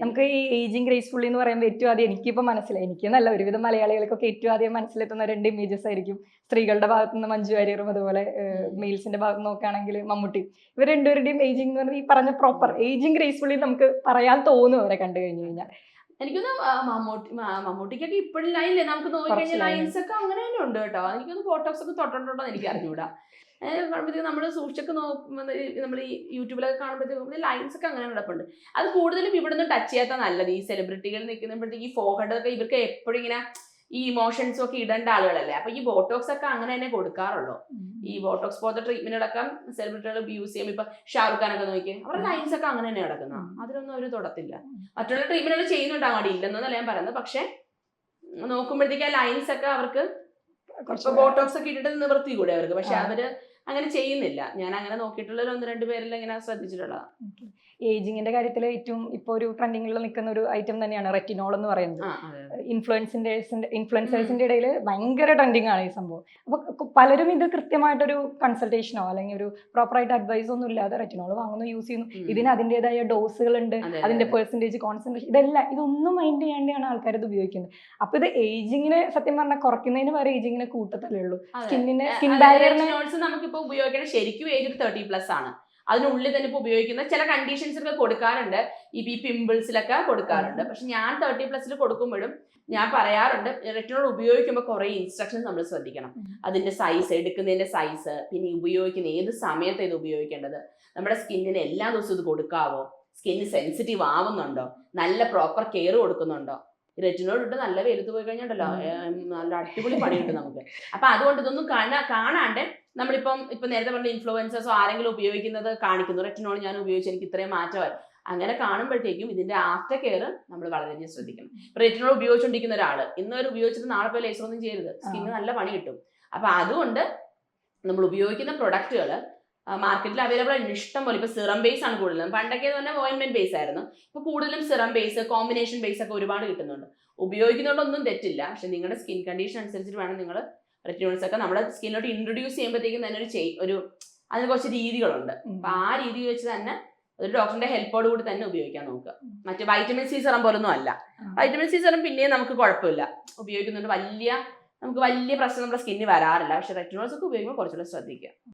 നമുക്ക് ഈ ageing gracefully എന്ന് പറയുമ്പോൾ ഏറ്റവും ആദ്യം എനിക്കിപ്പോൾ മനസ്സിലായി. എനിക്ക് നല്ല ഒരുവിധം മലയാളികൾക്കൊക്കെ ഏറ്റവും ആദ്യം മനസ്സിലെത്തുന്ന രണ്ട് ഇമേജസ് ആയിരിക്കും. സ്ത്രീകളുടെ ഭാഗത്തു നിന്ന് മഞ്ജു വാര്യറും അതുപോലെ മെയിൽസിന്റെ ഭാഗത്ത് നോക്കുകയാണെങ്കിൽ മമ്മൂട്ടി. ഇവർ രണ്ടുപേരുടെയും ഏജിങ് എന്ന് പറഞ്ഞാൽ ഈ പറഞ്ഞ പ്രോപ്പർ ഏജിങ് ഗ്രേസ്ഫുള്ളി നമുക്ക് പറയാൻ തോന്നും അവരെ കണ്ടു കഴിഞ്ഞു കഴിഞ്ഞാൽ. എനിക്കൊന്ന് മമ്മൂട്ടി മമ്മൂട്ടിക്കൊക്കെ ഇപ്പോഴും ലൈനില്ലേ നമുക്ക് നോക്കിക്കഴിഞ്ഞാൽ. ലൈൻസ് ഒക്കെ അങ്ങനെ ഉണ്ട് കേട്ടോ. എനിക്കൊന്ന് ഫോട്ടോസ് ഒക്കെ തൊട്ടുണ്ടോന്ന് എന്ന് എനിക്ക് അറിഞ്ഞൂടാ കാണുമ്പോഴത്തേക്ക് നമ്മൾ സൂക്ഷിച്ചൊക്കെ നോക്കുമ്പോൾ നമ്മൾ ഈ യൂട്യൂബിലൊക്കെ കാണുമ്പോഴത്തേക്ക് ലൈൻസ് ഒക്കെ അങ്ങനെ കിടപ്പുണ്ട് അത് കൂടുതലും ഇവിടെ നിന്ന് ടച്ച് ചെയ്യാത്ത നല്ലത് ഈ സെലിബ്രിറ്റികൾ നിൽക്കുമ്പോഴത്തേക്ക് ഈ ഫോഹഡൊക്കെ ഇവർക്ക് എപ്പോഴും ഇങ്ങനെ ഈ ഇമോഷൻസും ഒക്കെ ഇടേണ്ട ആളുകളല്ലേ. അപ്പൊ ഈ ബോട്ടോക്സ് ഒക്കെ അങ്ങനെ തന്നെ കൊടുക്കാറുള്ളൂ. ഈ ബോട്ടോക്സ് പോലത്തെ ട്രീറ്റ്മെന്റുകളൊക്കെ സെലിബ്രിറ്റികൾ യൂസ് ചെയ്യും ഇപ്പൊ ഷാറുഖ് ഖാൻ ഒക്കെ നോക്കി അവരുടെ ലൈൻസ് ഒക്കെ അങ്ങനെ തന്നെ കിടക്കുന്ന അതിലൊന്നും അവർ തൊടത്തില്ല. മറ്റുള്ള ട്രീറ്റ്മെന്റുകൾ ചെയ്യുന്നുണ്ടാകും അവിടെ ഇല്ലെന്നല്ല ഞാൻ പറയുന്നത്. പക്ഷെ നോക്കുമ്പോഴത്തേക്ക് ആ ലൈൻസ് ഒക്കെ അവർക്ക് കുറച്ച് ബോട്ടോക്സ് ഒക്കെ ഇട്ടിട്ട് നിവർത്തി കൂടെ അവർക്ക്. പക്ഷെ. അവർ അങ്ങനെ ചെയ്യുന്നില്ല. ഞാൻ അങ്ങനെ നോക്കിയിട്ടുള്ള ഒന്ന് രണ്ട് പേരിൽ ഇങ്ങനെ ശ്രദ്ധിച്ചിട്ടുള്ളതാണ് ഏജിങ്ങിന്റെ കാര്യത്തിൽ ഏറ്റവും ഇപ്പോൾ ഒരു ട്രെൻഡിങ്ങിൽ നിൽക്കുന്ന ഒരു ഐറ്റം തന്നെയാണ് റെറ്റിനോൾ എന്ന് പറയുന്നത്. ഇൻഫ്ലുവൻസിന്റെ ഇൻഫ്ലുവൻസേഴ്സിന്റെ ഇടയിൽ ഭയങ്കര ട്രെൻഡിങ് ആണ് ഈ സംഭവം. അപ്പോൾ പലരും ഇത് കൃത്യമായിട്ടൊരു കൺസൾട്ടേഷനോ അല്ലെങ്കിൽ ഒരു പ്രോപ്പറായിട്ട് അഡ്വൈസ് ഒന്നും ഇല്ലാതെ റെറ്റിനോൾ വാങ്ങുന്നു യൂസ് ചെയ്യുന്നു. ഇതിന് അതിന്റെതായ ഡോസുകളുണ്ട് അതിന്റെ പെർസെന്റേജ്. കോൺസെൻട്രേഷൻ ഇതെല്ലാം ഇതൊന്നും മൈൻഡ് ചെയ്യാണ്ടാണ് ആൾക്കാർ ഇത് ഉപയോഗിക്കുന്നത്. അപ്പോൾ ഇത് ഏജിങ്ങിനെ സത്യം പറഞ്ഞാൽ കുറയ്ക്കുന്നതിന് വരെ ഏജിങ്ങിനെ കൂട്ടത്തല്ലേ ഉള്ളൂ. സ്കിന്നിന് സ്കിൻ ബാരിയർ ബാരിയറിനെ നമുക്കിപ്പോൾ നമുക്കിപ്പോ ഉപയോഗിക്കേണ്ട ശരിക്കും ഏജ് തേർട്ടി പ്ലസ് ആണ്. അതിനുള്ളിൽ തന്നെ ഇപ്പോൾ ഉപയോഗിക്കുന്ന ചില കണ്ടീഷൻസ് ഒക്കെ കൊടുക്കാറുണ്ട്. ഈ ഈ പിമ്പിൾസിലൊക്കെ കൊടുക്കാറുണ്ട്. പക്ഷെ ഞാൻ തേർട്ടി പ്ലസ്സിൽ കൊടുക്കുമ്പോഴും ഞാൻ പറയാറുണ്ട് റെറ്റിനോൾ ഉപയോഗിക്കുമ്പോൾ കുറേ ഇൻസ്ട്രക്ഷൻസ് നമ്മൾ ശ്രദ്ധിക്കണം. അതിന്റെ അതിന്റെ സൈസ് എടുക്കുന്നതിന്റെ സൈസ് പിന്നെ ഉപയോഗിക്കുന്ന ഏത് സമയത്ത് ഇത് ഉപയോഗിക്കേണ്ടത്. നമ്മുടെ സ്കിന്നിന് എല്ലാ ദിവസവും ഇത് കൊടുക്കാവോ? സ്കിന്ന് സെൻസിറ്റീവ് ആവുന്നുണ്ടോ? നല്ല പ്രോപ്പർ കെയർ കൊടുക്കുന്നുണ്ടോ? റെറ്റിനോൾ ഇട്ട് നല്ല വെയിലത്ത് പോയി കഴിഞ്ഞാൽ നല്ല അടിപൊളി പണി കിട്ടും നമുക്ക്. അപ്പൊ അതുകൊണ്ട് ഇതൊന്നും കാണാ കാണാണ്ട് നമ്മളിപ്പം ഇപ്പൊ നേരത്തെ പറഞ്ഞ ഇൻഫ്ലുവൻസേഴ്സോ ആരെങ്കിലും ഉപയോഗിക്കുന്നത് കാണിക്കുന്നു. റെറ്റിനോൾ ഞാൻ ഉപയോഗിച്ച് എനിക്ക് ഇത്രയും മാറ്റമായി. അങ്ങനെ കാണുമ്പോഴത്തേക്കും ഇതിന്റെ ആഫ്റ്റർ കെയർ നമ്മൾ വളരെയധികം ശ്രദ്ധിക്കണം. ഇപ്പൊ റെറ്റിനോൾ ഉപയോഗിച്ചുകൊണ്ടിരിക്കുന്ന ഒരാൾ ഇന്നൊരു ഉപയോഗിച്ചിട്ട് നാളെ പോയി ലേസർ ഒന്നും ചെയ്യരുത്. സ്കിന്നിന് നല്ല പണി കിട്ടും. അപ്പൊ അതുകൊണ്ട് നമ്മൾ ഉപയോഗിക്കുന്ന പ്രൊഡക്റ്റുകൾ മാർക്കറ്റിൽ അവൈലബിൾ ആണ് ഇഷ്ടം പോലെ. ഇപ്പൊ സിറം ബേസ് ആണ് കൂടുതലും. പണ്ടൊക്കെ തന്നെ ഓയിൻമെന്റ് ബേസ് ആയിരുന്നു. ഇപ്പൊ കൂടുതലും സിറം ബേസ് കോമ്പിനേഷൻ ബേസ് ഒക്കെ ഒരുപാട് കിട്ടുന്നുണ്ട്. ഉപയോഗിക്കുന്നതുകൊണ്ടൊന്നും തെറ്റില്ല. പക്ഷെ നിങ്ങളുടെ സ്കിൻ കണ്ടീഷൻ അനുസരിച്ചിട്ട് വേണം നിങ്ങൾ റെറ്റിനോൾസ് ഒക്കെ നമ്മുടെ സ്കിന്നിലോട്ട് ഇൻട്രൊഡ്യൂസ് ചെയ്യുമ്പോഴത്തേക്കും തന്നെ ഒരു ചെയ് ഒരു അതിന് കുറച്ച് രീതികളുണ്ട്. അപ്പൊ ആ രീതി വെച്ച് തന്നെ ഒരു ഡോക്ടറിന്റെ ഹെൽപ്പോട് കൂടി തന്നെ ഉപയോഗിക്കാൻ നോക്കുക. മറ്റേ വൈറ്റമിൻ സി സിറം പോലൊന്നും അല്ല. വൈറ്റമിൻ സി സിറം പിന്നെയും നമുക്ക് കുഴപ്പമില്ല. ഉപയോഗിക്കുന്നുണ്ട് വലിയ നമുക്ക് വലിയ പ്രശ്നം നമ്മുടെ സ്കിന്നിൽ വരാറില്ല. പക്ഷെ റെറ്റിനോൾസ് ഒക്കെ ഉപയോഗിക്കുമ്പോൾ കുറച്ചുകൂടെ ശ്രദ്ധിക്കുക.